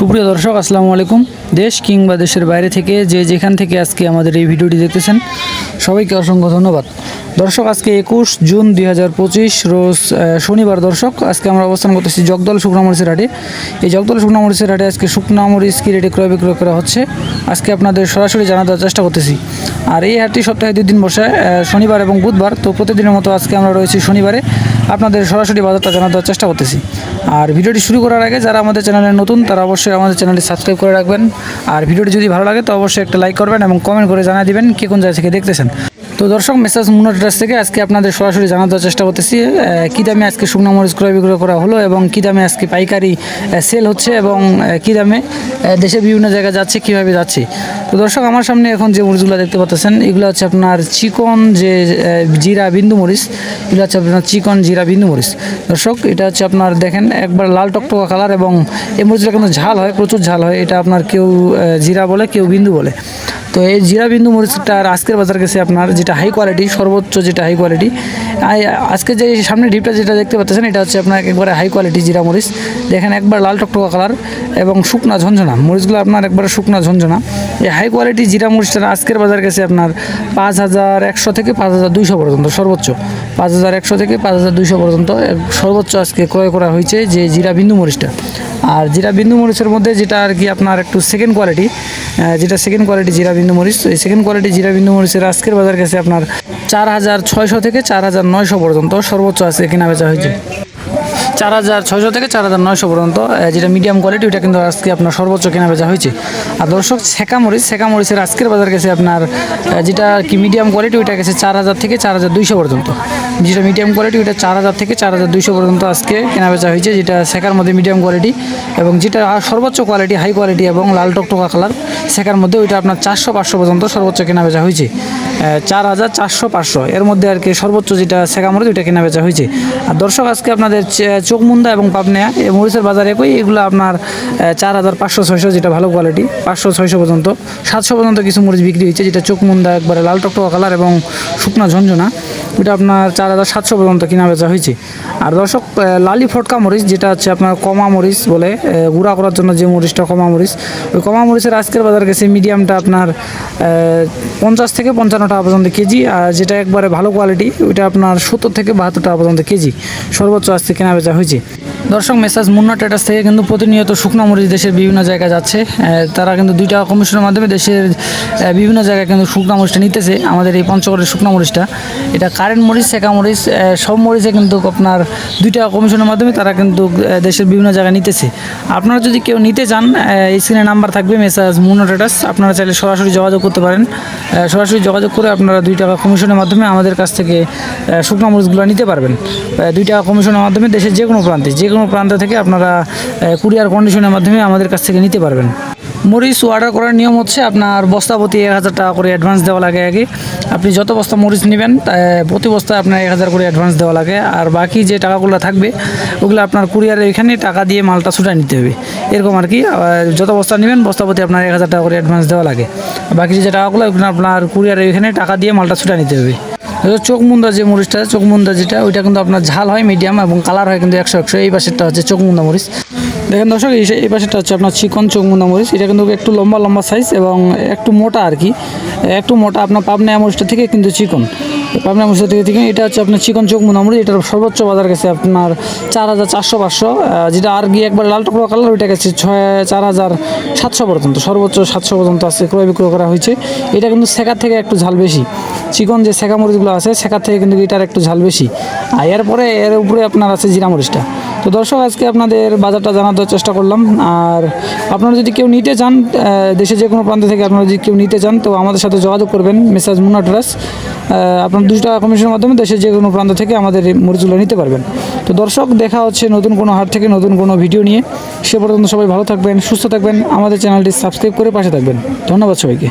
সুপ্রিয় দর্শক, আসসালামু আলাইকুম। দেশ কিংবা দেশের বাইরে থেকে যে যেখান থেকে আজকে আমাদের এই ভিডিওটি দেখতেছেন, সবাইকে অসংখ্য ধন্যবাদ। দর্শক, আজকে একুশ জুন দুই হাজার পঁচিশ, রোজ শনিবার দর্শক, আজকে আমরা অবস্থান করতেছি জগদল শুকনা মরিচের হাটে। এই জগদল শুকনা মরিচের হাটে আজকে শুকনা মরিচ কি রেটে ক্রয় বিক্রয় করা হচ্ছে, আজকে আপনাদের সরাসরি জানা দেওয়ার চেষ্টা করতেছি। আর এই হাটটি সপ্তাহে দুই দিন বসে শনিবার এবং বুধবার, তো প্রতিদিনের মতো আজকে আমরা রয়েছি শনিবারে। আপনাদের সরাসরি বাজারটা জানা দেওয়ার চেষ্টা করতেছি। আর ভিডিওটি শুরু করার আগে যারা আমাদের চ্যানেলে নতুন, তারা অবশ্যই আমাদের চ্যানেলটি সাবস্ক্রাইব করে রাখবেন। আর ভিডিওটি যদি ভালো লাগে, তো অবশ্যই একটা লাইক করবেন এবং কমেন্ট করে জানিয়ে দিবেন কে কোন জায়গা থেকে দেখতেছেন। তো দর্শক মেসাজ মুন্না ট্রেডার্স থেকে আজকে আপনাদের সরাসরি জানা দেওয়ার চেষ্টা করতেছি কী দামে আজকে শুকনো মরিচ ক্রয় বিক্রয় করা হলো এবং কী দামে আজকে পাইকারি সেল হচ্ছে এবং কী দামে দেশের বিভিন্ন জায়গায় যাচ্ছে, কীভাবে যাচ্ছে। তো দর্শক, আমার সামনে এখন যে মরিচগুলো দেখতে পাচ্ছেন, এগুলো হচ্ছে আপনার চিকন যে জিরা বিন্দু মরিচ, এগুলো হচ্ছে আপনার চিকন জিরা বিন্দু মরিচ। দর্শক, এটা হচ্ছে আপনার দেখেন, একবার লাল টকটকা কালার এবং এই মরিচগুলো কিন্তু ঝাল হয়, প্রচুর ঝাল হয়, এটা আপনার কেউ জিরা বলে, কেউ বিন্দু বলে। তো এই জিরা বিন্দু মরিচটার আজকের বাজার গেছে আপনার যেটা হাই কোয়ালিটি সর্বোচ্চ যেটা হাই কোয়ালিটি আজকে যে সামনে ডিপটা যেটা দেখতে পাচ্ছেন, এটা হচ্ছে আপনার একবারে হাই কোয়ালিটি জিরা মরিচ। দেখেন একবার লাল টকটকা কালার এবং শুকনা ঝঞ্ঝনা মরিচগুলো আপনার একবারে শুকনা ঝঞ্ঝনা এই হাই কোয়ালিটি জিরা মরিচটার আজকের বাজার গেছে আপনার পাঁচ হাজার একশো থেকে পাঁচ হাজার দুইশো পর্যন্ত, সর্বোচ্চ। পাঁচ হাজার একশো থেকে পাঁচ হাজার দুইশো পর্যন্ত, সর্বোচ্চ আজকে ক্রয় করা হয়েছে যে জিরা বিন্দু মরিচটা। আর জিরা বিন্দু মরিচের মধ্যে যেটা আর কি আপনার একটু সেকেন্ড কোয়ালিটি যেটা সেকেন্ড কোয়ালিটি জিরা বিন্দু মরিচ এই সেকেন্ড কোয়ালিটি জিরা বিন্দু মরিচের আজকের বাজার কাছে আপনার চার হাজার ছয়শো থেকে চার হাজার নয়শো পর্যন্ত, সর্বোচ্চ আছে কেনা বেচা হয়েছে। চার হাজার ছয়শো থেকে চার হাজার নয়শো পর্যন্ত যেটা মিডিয়াম কোয়ালিটি ওটা কিন্তু আজকে আপনার সর্বোচ্চ কেনা বেচা হয়েছে। আর দর্শক শেখা মরিচ শেখা মরিচের আজকের বাজার গেছে আপনার যেটা কি মিডিয়াম কোয়ালিটি ওইটা গেছে চার হাজার থেকে চার হাজার দুইশো পর্যন্ত। যেটা মিডিয়াম কোয়ালিটি ওইটা চার হাজার থেকে চার হাজার দুইশো পর্যন্ত আজকে কেনা বেচা হয়েছে, যেটা শেখার মধ্যে মিডিয়াম কোয়ালিটি এবং যেটা সর্বোচ্চ কোয়ালিটি হাই কোয়ালিটি এবং লাল টকটকা কালার শেখার মধ্যে ওইটা আপনার চারশো পাঁচশো পর্যন্ত সর্বোচ্চ কেনা বেচা হয়েছে চার হাজার চারশো পাঁচশো, এর মধ্যে আর কি সর্বোচ্চ যেটা শেখা মরিচ ওইটা কেনা বেচা হয়েছে। আর দর্শক, আজকে আপনাদের চোখমুন্দা এবং পাবনা মরিচের বাজার একই, এগুলো আপনার চার হাজার পাঁচশো ছয়শো যেটা ভালো কোয়ালিটি পাঁচশো ছয়শো পর্যন্ত, সাতশো পর্যন্ত কিছু মরিচ বিক্রি হয়েছে, যেটা চোখমুন্দা একবারে লাল টকটকা কালার এবং শুকনা ঝঞ্ঝনা ওটা আপনার চার হাজার সাতশো পর্যন্ত কেনা বেচা হয়েছে। আর দর্শক লালি ফটকা মরিচ, যেটা হচ্ছে আপনার কমা মরিচ বলে গুঁড়া করার জন্য যে মরিচটা কমা মরিচ, ওই কমা মরিচের আজকের বাজার গেছে মিডিয়ামটা আপনার পঞ্চাশ থেকে পঞ্চান্ন টাকা পর্যন্ত কেজি, আর যেটা একবারে ভালো কোয়ালিটি, ওইটা আপনার সত্তর থেকে বাহাত্তর টাকা পর্যন্ত কেজি, সর্বোচ্চ আজকে কেনা বেচা হয়েছে। দর্শক, মেসাজ মুন্না ট্রেডার্স থেকে কিন্তু প্রতিনিয়ত শুকনো মরিচ দেশের বিভিন্ন জায়গায় যাচ্ছে তারা কিন্তু দুইটা কমিশনের মাধ্যমে দেশের বিভিন্ন জায়গায় কিন্তু শুকনো মরিচটা নিতেছে, আমাদের এই পঞ্চগড়ের শুকনো মরিচটা। এটা কারেন্ট মরিচ শেখা মরিচ সব মরিচে কিন্তু আপনার দুইটা কমিশনের মাধ্যমে তারা কিন্তু দেশের বিভিন্ন জায়গায় নিতেছে। আপনারা যদি কেউ নিতে চান এই স্ক্রিনে নাম্বার থাকবে মেসাজ মুন্না ট্রেডার্স আপনারা চাইলে সরাসরি যোগাযোগ করতে পারেন। সরাসরি যোগাযোগ করে আপনারা দুই টাকা কমিশনের মাধ্যমে আমাদের কাছ থেকে শুকনো মরিচগুলো নিতে পারবেন। দুই টাকা কমিশনের মাধ্যমে দেশের যে কোনো প্রান্তে যে কোনো প্রান্ত থেকে আপনারা কুরিয়ার কন্ডিশনের মাধ্যমে আমাদের কাছ থেকে নিতে পারবেন। মরিচ অর্ডার করার নিয়ম হচ্ছে আপনার বস্তা প্রতি এক হাজার টাকা করে অ্যাডভান্স দেওয়া লাগে আগে। আপনি যত বস্তা মরিচ নেবেন প্রতি বস্তায় আপনার এক হাজার করে অ্যাডভান্স দেওয়া লাগে। আর বাকি যে টাকাগুলো থাকবে, ওগুলো আপনার কুরিয়ারের এখানে টাকা দিয়ে মালটা ছুটায় নিতে হবে। এরকম আর কি যত বস্তা নেবেন, বস্তা প্রতি আপনার এক হাজার টাকা করে অ্যাডভান্স দেওয়া লাগে। বাকি যে টাকাগুলো আপনার কুরিয়ারের এখানে টাকা দিয়ে মালটা ছুটায় নিতে হবে। চোখমুন্দা যে মরিচটা, চোখমুন্দা যেটা, ওইটা কিন্তু আপনার ঝাল হয় মিডিয়াম এবং কালার হয় কিন্তু একশো একশো। এই পাশেরটা হচ্ছে চোখমুন্দা মরিচ। দেখেন দর্শক, এই পাশেরটা হচ্ছে আপনার চিকন চোখমুন্দা মরিচ। এটা কিন্তু একটু লম্বা লম্বা সাইজ এবং একটু মোটা আর কি। একটু মোটা আপনার পাবনা মরিচটা থেকে কিন্তু চিকন। পাবনা মরিচটা থেকে থেকে এটা হচ্ছে আপনার চিকন চোখ মুনামুরি এটার সর্বোচ্চ বাজার গেছে আপনার চার হাজার চারশো পাঁচশো। যেটা আর গিয়ে একবার লাল টকরা কালার ওইটা গেছে ছয়, চার হাজার সাতশো পর্যন্ত, সর্বোচ্চ সাতশো পর্যন্ত আছে, ক্রয় বিক্রয় করা হয়েছে। এটা কিন্তু শেখার থেকে একটু ঝাল বেশি। চিকন যে শেখা মরিচগুলো আছে, শেখার থেকে কিন্তু এটার একটু ঝাল বেশি। আর এরপরে, এর উপরে আপনার আছে জিরা মরিচটা। তো দর্শক, আজকে আপনাদের বাজারটা দেওয়ার চেষ্টা করলাম। আর আপনারা যদি কেউ নিতে চান দেশে যে কোনো প্রান্ত থেকে আপনারা যদি কেউ নিতে চান, তো আমাদের সাথে যোগাযোগ করবেন মেসাজ মুন্না ট্রাস। আপনার দুশো টাকা কমিশনের মাধ্যমে দেশের যে কোনো প্রান্ত থেকে আমাদের মরিচগুলো নিতে পারবেন। তো দর্শক, দেখা হচ্ছে নতুন কোনো হাট থেকে নতুন কোনো ভিডিও নিয়ে। সে পর্যন্ত সবাই ভালো থাকবেন, সুস্থ থাকবেন। আমাদের চ্যানেলটি সাবস্ক্রাইব করে পাশে থাকবেন। ধন্যবাদ সবাইকে।